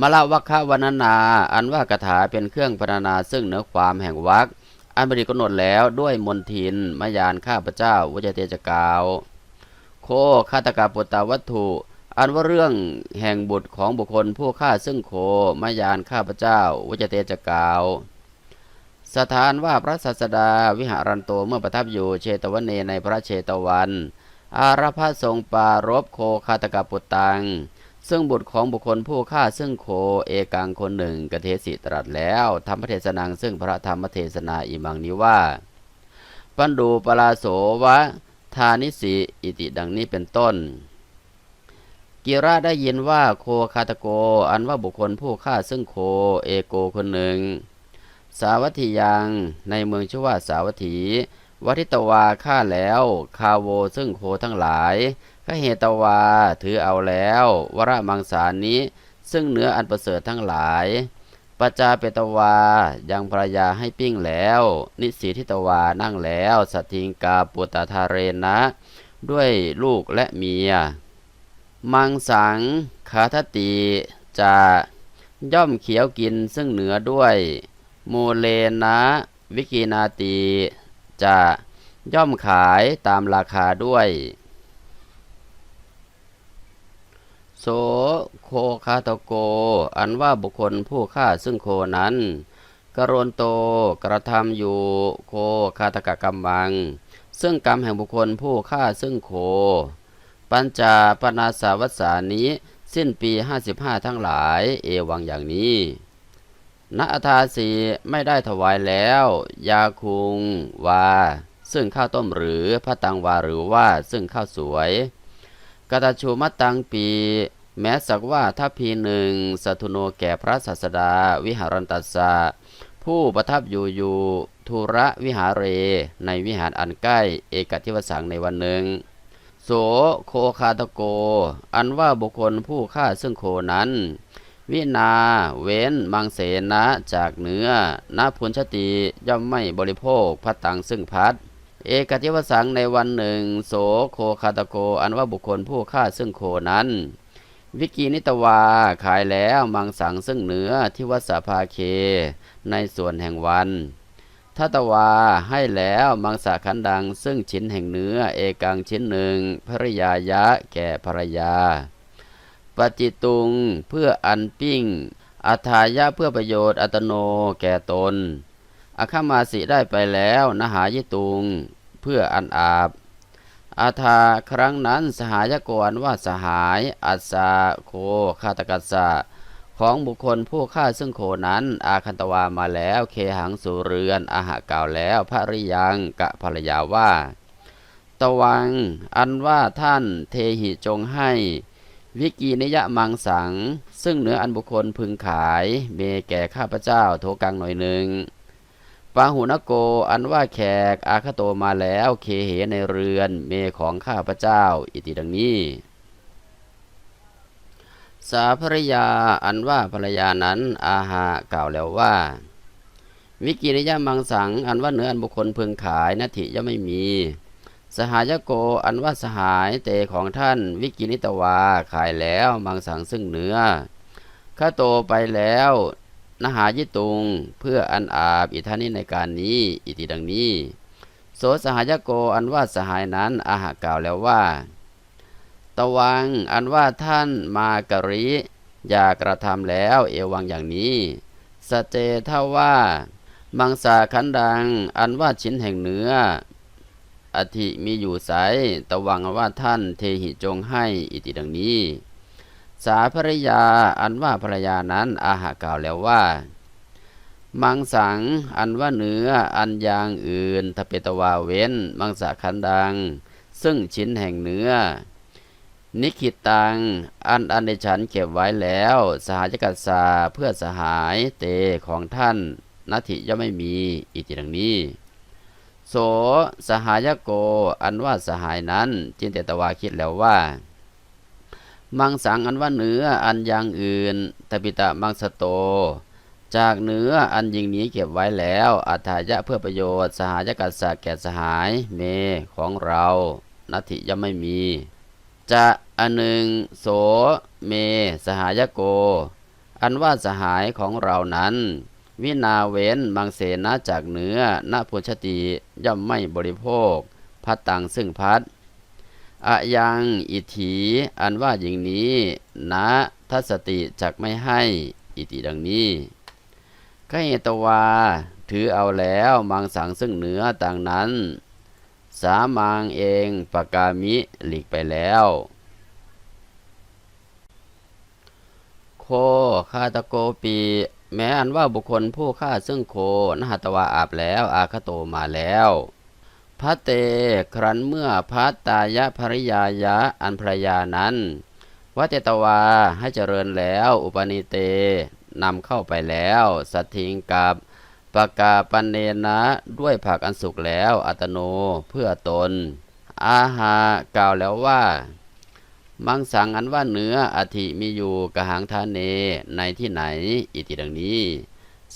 มละวัคคะวรรณนา อันว่ากถาเป็นเครื่องพรรณนาซึ่งเนื้อความแห่งวักอันบริกำหนดแล้วด้วยมนทินมายานข้าพเจ้าวจเตจกาว โคฆาตกาปุตตาวัตถุ อันว่าเรื่องแห่งบุตรของบุคคลผู้ฆ่าซึ่งโคมายานข้าพเจ้าวจเตจกาว สถานว่าพระศาสดาวิหารันโตเมื่อประทับอยู่เชตวันเนในพระเชตวัน อารพทรงปารบโคคาตกาปุตตัง ซึ่งบุตรของบุคคลผู้ฆ่าซึ่งโคเอกังคนหนึ่งกเทสิตรัสแล้วธรรมเทศนังซึ่งพระธรรมเทศนาอิมังนี้ว่าปันดูปลาโสวะทานิสีอิติดังนี้เป็นต้น กิระได้ยินว่าโคคาตโก อันว่าบุคคลผู้ฆ่าซึ่งโคเอโกคนหนึ่ง สาวัตถียังในเมืองชื่อว่าสาวัตถีวัทิตวาฆ่าแล้ว คาโวซึ่งโคทั้งหลาย ก็เหตวาถือเอาแล้ว วรมังสานี้ ซึ่งเนื้ออันประเสริฐทั้งหลายปจาเปตวายังภรยาให้ปิ้งแล้ว นิสีทิตวานั่งแล้วสัตทิงกาปุตตาทาเรนะ ด้วยลูกและเมีย มังสังขาทติจะย่อมเขียวกินซึ่งเหนือด้วย โมเลนะ วิกีนาตีจะย่อมขายตามราคาด้วย โสโคคาตโก อันว่าบุคคลผู้ฆ่าซึ่งโคนั้น กรณโตกระทำอยู่โคคาตกกรรมัง ซึ่งกรรมแห่งบุคคลผู้ฆ่าซึ่งโค ปัญจาปนาสาวัสสานี้ สิ้นปีห้าสิบห้าทั้งหลาย เอวังอย่างนี้ณอาทาสีไม่ได้ถวายแล้ว ยาคุงวา ซึ่งข้าวต้มหรือพระตังวาหรือว่าซึ่งข้าวสวย กตชูมัตตังปีแม้สักว่าถ้าพีหนึ่งสัตุโนแก่พระศาสดาวิหารันตัสสะผู้ประทับอยู่อยู่ทุระวิหารเร ในวิหารอันใกล้เอกทิวสังในวันหนึ่ง โสโคคาตโก อันว่าบุคคลผู้ฆ่าซึ่งโคนั้น วินาเว้นมังเสนะจากเนื้อนาพุนชติย่อมไม่บริโภคพัตตังซึ่งพัด เอกทิวสังในวันหนึ่ง โสโคคาตโก อันว่าบุคคลผู้ฆ่าซึ่งโคนั้น วิกีนิตวาขายแล้วมังสังซึ่งเนื้อที่วัดสาภาเค ในส่วนแห่งวันทัตวาให้แล้วมังสาขันดังซึ่งชิ้นแห่งเนื้อเอกังชิ้นหนึ่งภริยายะแก่ภรยา ปฏิตุงเพื่ออันปิ้งอัทายะเพื่อประโยชน์อัตโนแก่ตน อคมาสิได้ไปแล้วนหายตุง เพื่ออันอาบ อาทาครั้งนั้นสหายกรว่าสหายอัสาโคคาตกัสสะของบุคคลผู้ฆ่าซึ่งโคนั้น อาคันตวามาแล้วเคหังสู่เรือน อาหากล่าวแล้วพระริยังกะภรรยาว่า ตวัง อันว่าท่านเทหิจงให้ วิกีนิยะมังสัง ซึ่งเหนืออันบุคคลพึงขาย เมแก่ข้าพเจ้าโทกังหน่อยหนึ่ง ปาหุนโกอันว่าแขกอาคโตมาแล้วเคเหในเรือนเมของข้าพเจ้า อิติดังนี้ สาภรยาอันว่าภรรยานั้นอาหากล่าวแล้วว่า วิกิริยามังสัง อันว่าเนื้ออันบุคคลพึงขายนาทิย่อมไม่มี สหายโกอันว่าสหายเตของท่าน วิกินิตวาขายแล้วมังสังซึ่งเนื้อข้าโตไปแล้ว นหายิตุง เพื่ออันอาบอิทานิในการนี้ อิติดังนี้ โสสหายโกอันว่าสหายนั้นอาหากล่าวแล้วว่า ตวังอันว่าท่านมากริ อย่ากระทำแล้วเอวังอย่างนี้ สเจเท่าว่า มังสาขันดัง อันว่าชิ้นแห่งเนื้อ อธิมีอยู่ใสตวังว่าท่านเทหิจงให้อิติดังนี้ สาภรยาอันว่าภรรยานั้นอาหากล่าวแล้วว่า มังสังอันว่าเนื้ออันยางอื่นทเปตวาเว้น มังสาขันดัง ซึ่งชิ้นแห่งเนื้อ นิคิตัง อันอันในฉันเก็บไว้แล้ว สหายกัสสาเพื่อสหายเตของท่านนาทิย่อมไม่มีอิติดังนี้ โสสหายโก อันว่าสหายนั้นจินเตตวาคิดแล้วว่า มังสังอันว่าเนื้ออันอย่างอื่นตปิตะมังสโต จากเนื้ออันยิงนี้เก็บไว้แล้ว อัฏายะเพื่อประโยชน์ สหายกัสสะแก่สหายเมของเรานาทิย่อมไม่มี จะอันหนึ่งโสเม สหายโก อันว่าสหายของเรานั้น วินาเว้นมังเสนะจากเนื้อณพุชติย่อมไม่บริโภค พัดตังซึ่งพัด อะยังอิถีอันว่าอย่างนี้นะทัสติจักไม่ให้อิติดังนี้ขเหตวา ถือเอาแล้วมังสังซึ่งเนื้อต่างนั้น สามังเองปากามิหลีกไปแล้ว โคคาตะโกปีแม้อันว่าบุคคลผู้ฆ่าซึ่งโคนหัตวาอาบแล้ว อาคโตมาแล้ว พระเตครันเมื่อพัตตายะภริยายะอันภรยานั้นวัเจตวาให้เจริญแล้วอุปนิเตนำเข้าไปแล้วสัตถิงกับปากาปันเนนะด้วยผักอันสุกแล้วอัตโนเพื่อตน อาหากล่าวแล้วว่า มังสังอันว่าเนื้ออธิมีอยู่กระหังทานเนในที่ไหน อิติดังนี้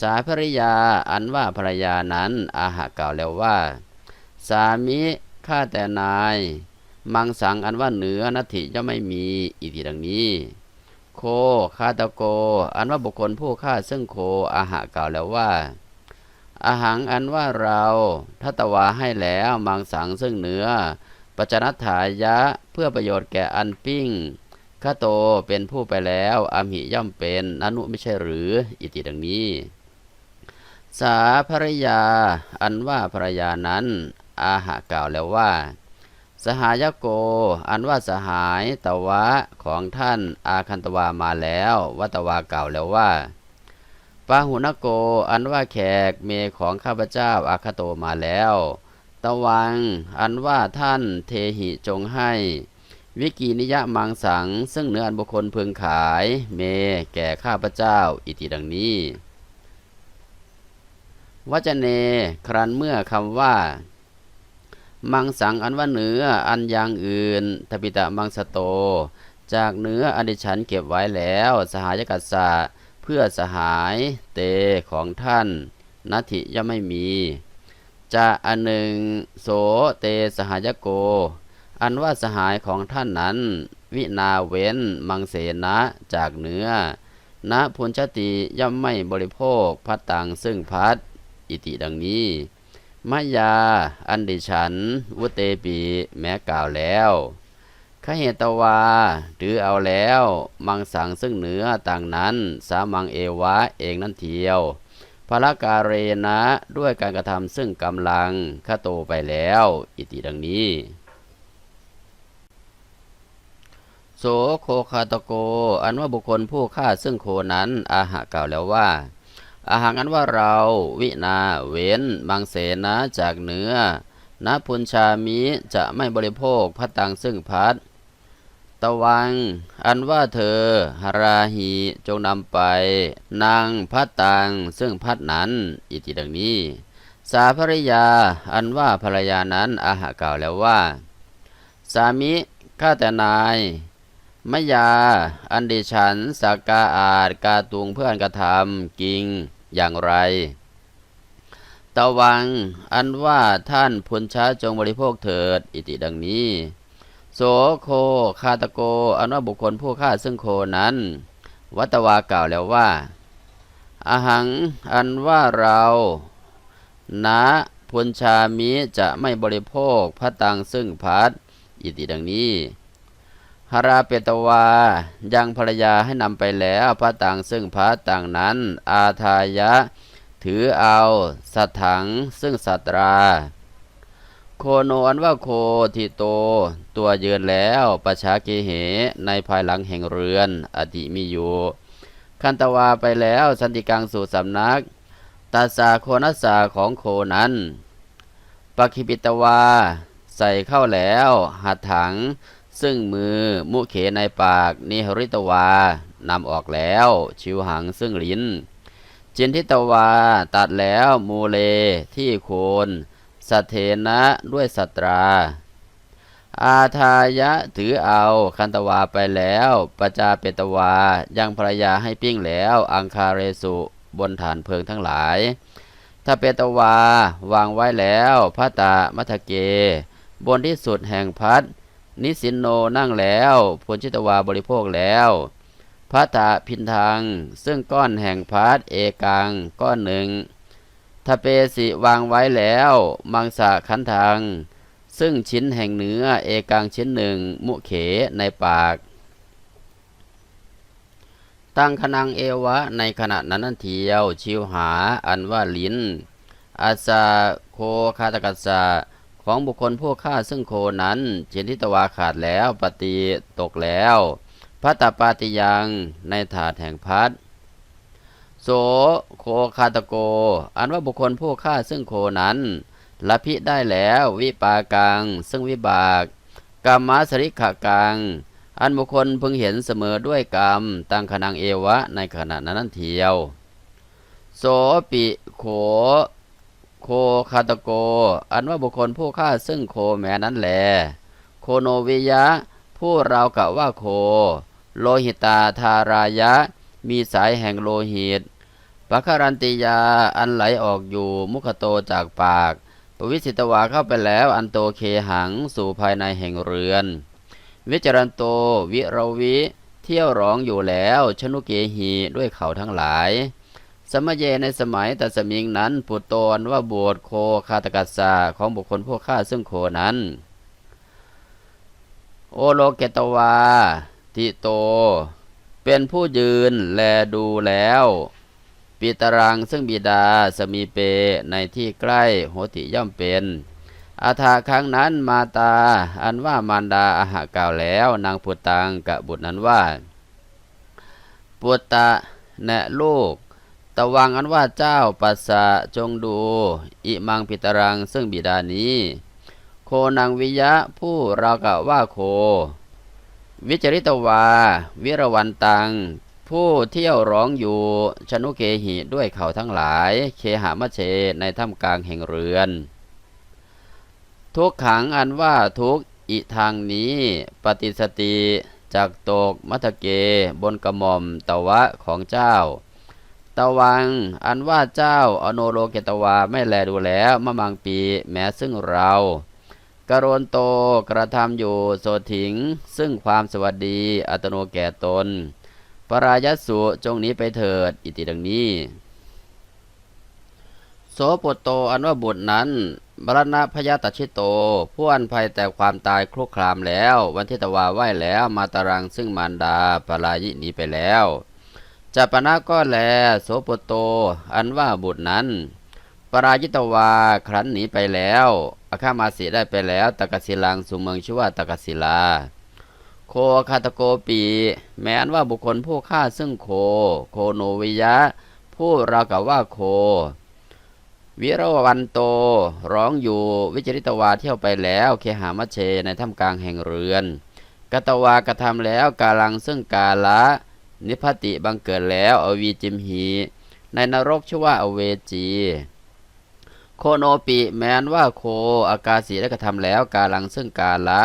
สาภริยาอันว่าภรรยานั้นอาหากล่าวแล้วว่า สามิข้าแต่นาย มังสังอันว่าเหนือนัตถิย่อมไม่มีอิติดังนี้ โคคาตะโก อันว่าบุคคลผู้ฆ่าซึ่งโคอาหากล่าวแล้วว่าอาหังอันว่าเราทัตวาให้แล้วมังสังซึ่งเนื้อ ปัจจนัตถายะเพื่อประโยชน์แก่อันปิ้งข้าโตเป็นผู้ไปแล้วอมหิย่อมเป็นอนุไม่ใช่หรือ อิติดังนี้ สาภรยา อันว่าภรยานั้น อาหากล่าวแล้วว่า สหายโก อันว่าสหายตวะของท่านอาคันตวามาแล้ววัตวากล่าวแล้วว่าปาหุนโก อันว่าแขกเมของข้าพเจ้าอาคโตมาแล้ว ตวัง อันว่าท่านเทหิจงให้ วิกีนิยะมังสัง ซึ่งเนื้ออันบุคคลพึงขาย เม แก่ข้าพเจ้า อิติดังนี้ วจเน ครันเมื่อคำว่า มังสังอันว่าเนื้ออันอย่างอื่นทปิตะมังสโต จากเนื้ออดิฉันเก็บไว้แล้ว สหายกัสสะเพื่อสหายเตของท่านนัตถิย่อมไม่มีจะอันหนึ่งโสเตสหายโก อันว่าสหายของท่านนั้น วินาเว้นมังเสนะจากเนื้อณพุนชติย่อมไม่บริโภคพัดตังซึ่งพัด อิติดังนี้ มายา อันดิฉัน วุเตปีแม้กล่าวแล้วขเหตวาถือเอาแล้ว มังสังซึ่งเนื้อต่างนั้น สามังเอวะเองนั่นเทียวพระการเรนะด้วยการกระทำซึ่งกำลังข้าโตไปแล้ว อิติดังนี้ โสโคคาตโก อันว่าบุคคลผู้ฆ่าซึ่งโคนั้นอาหะกล่าวแล้วว่า อาหารอันว่าเราวินาเว้นมังเสนะจากเนื้อนะพุนชามิจะไม่บริโภคพัดตังซึ่งพัดตะวัง อันว่าเธอหราหีจงนำไป นางพัดตังซึ่งพัดนั้น อิติดังนี้ สาภริยา อันว่าภรรยานั้นอาหากล่าวแล้วว่า สามิข้าแต่นายมยา อันดิฉันสากาอาจกาตุงเพื่อนกระทำกิง อย่างไร ตะวัง อันว่าท่านพุนช้าจงบริโภคเถิด อิติดังนี้ โสโคคาตโก อันว่าบุคคลผู้ฆ่าซึ่งโคนั้น วัตวากล่าวแล้วว่าอาหัง อันว่าเรานะพุนชามิจะไม่บริโภคพระตังซึ่งพัดอิติดังนี้ ฮาราเปตวา ยังภรรยาให้นำไปแล้วพระตังซึ่งพัดต่างนั้น อาทายะ ถือเอา สัตถังซึ่งสัตรา โคโนอันว่าโคทิโต ตัวเยือนแล้วประชาเกเห ในภายหลังแห่งเรือนอติมีอยู่คันตวาไปแล้วสันติกังสู่สำนักตาสาโคนัสสาของโคนั้นปคิปิตวา ใส่เข้าแล้วหัดถัง ซึ่งมือ มุเขในปาก นิหริตวานำออกแล้ว ชิวหังซึ่งลิ้น จินทิตวาตัดแล้วมูเลที่โคนสเทนะด้วยสตรา อาทายะถือเอาคันตวาไปแล้วปจาเปตวายังภรรยาให้ปิ้งแล้ว อังคาเรสุบนฐานเพลิงทั้งหลายถ้าเปตวาวางไว้แล้วพระตามัทเก บนที่สุดแห่งพัด นิสินโนนั่งแล้วผลชิตวาบริโภคแล้วพพัตาพินทังซึ่งก้อนแห่งพัดเอกังก้อนหนึ่งทเปสิวางไว้แล้ว มังสะขันทังซึ่งชิ้นแห่งเนื้อเอกังชิ้นหนึ่งมุเขในปาก ตั้งขนังเอวะในขณะนั้นนั่นเทียว ชิวหาอันว่าลิ้นอาซาโคคาตกัสสะ ของบุคคลผู้ฆ่าซึ่งโคนั้นเจนทิตวาขาดแล้วปฏิตกแล้วพัตปาติยังในถาดแห่งพัดโสโคคาตโก อันว่าบุคคลผู้ฆ่าซึ่งโคนั้นละพิได้แล้ววิปากัง ซึ่งวิบากกรรมสริขกัง อันบุคคลพึงเห็นเสมอด้วยกรรมตั้งขนังเอวะในขณะนั้นนั่นเทียว โสปิโข โคคาตโก อันว่าบุคคลผู้ฆ่าซึ่งโคแม้นั้นแหลโคโนวิยะ ผู้เรากะว่าโค โลหิตาธารายะ มีสายแห่งโลหิตปะครันติยาอันไหลออกอยู่มุขโตจากปาก ปวิสิตวาเข้าไปแล้วอันโตเคหังสู่ภายในแห่งเรือน วิจารันโตวิรวิ เที่ยวร้องอยู่แล้ว ชนุเกหีด้วยเขาทั้งหลาย สมเยในสมัยตัสมิงนั้นปุตโตนว่าบวชโคคาตกัสสาของบุคคลผู้ฆ่าซึ่งโคนั้น โอโลเกตวาติโต เป็นผู้ยืนแลดูแล้วปีตรังซึ่งบิดาสมีเปในที่ใกล้โหติย่อมเป็นอาถาครั้งนั้นมาตาอันว่ามารดาอาหากล่าวแล้วนางปุตตังกะบุตรนั้นว่า ปุตตะแนะลูก ตวังอันว่าเจ้าปัสสะจงดู อิมังปิตรังซึ่งบิดานี้ โคนางวิยะผู้เรากะว่าโค วิจริตวา วิรวันตัง ผู้เที่ยวร้องอยู่ ชนุเกหิด้วยเขาทั้งหลาย เคหามะเชในถ้ำกลางแห่งเรือน ทุกขังอันว่าทุกอิทางนี้ ปฏิสติจากตกมัทเกบนกระหม่อมตะวะของเจ้า ตะวัง อันว่าเจ้าอโนโลเกตวาไม่แลดูแล้วมะมังปีแม้ซึ่งเรากรณโตกระทำอยู่โสถิง ซึ่งความสวัสดีอัตโนแก่ตน ปรายสสุจงนี้ไปเถิด อิติดังนี้ โสปโตอันว่าบุตรนั้นบรณพยาตชิโต ผู้อันภัยแต่ความตายคลุกคลามแล้ว วันทิตวาไหวแล้วมาตารังซึ่งมารดาปรายินี้ไปแล้ว จัปนะก็แลโสปโต อันว่าบุตรนั้น ปรายิตวาครั้นหนีไปแล้วอาคามาสีได้ไปแล้วตะกศิลังสุเมืองชื่อว่าตะกศิลา โคคาตโกปี แม้นว่าบุคคลผู้ฆ่าซึ่งโค โคโนวิยะ ผู้เรากับว่าโค วิรวันโตร้องอยู่วิจริตวาเที่ยวไปแล้วเคหามะเชในถ้ำกลางแห่งเรือนกตวากระทำแล้วกาลังซึ่งกาละ นิพพติบังเกิดแล้วอวีจิมหีในนรกชื่อว่าอเวจี โคโนปิแม้นว่าโคอากาสีได้กระทำแล้วกาลังซึ่งกาละ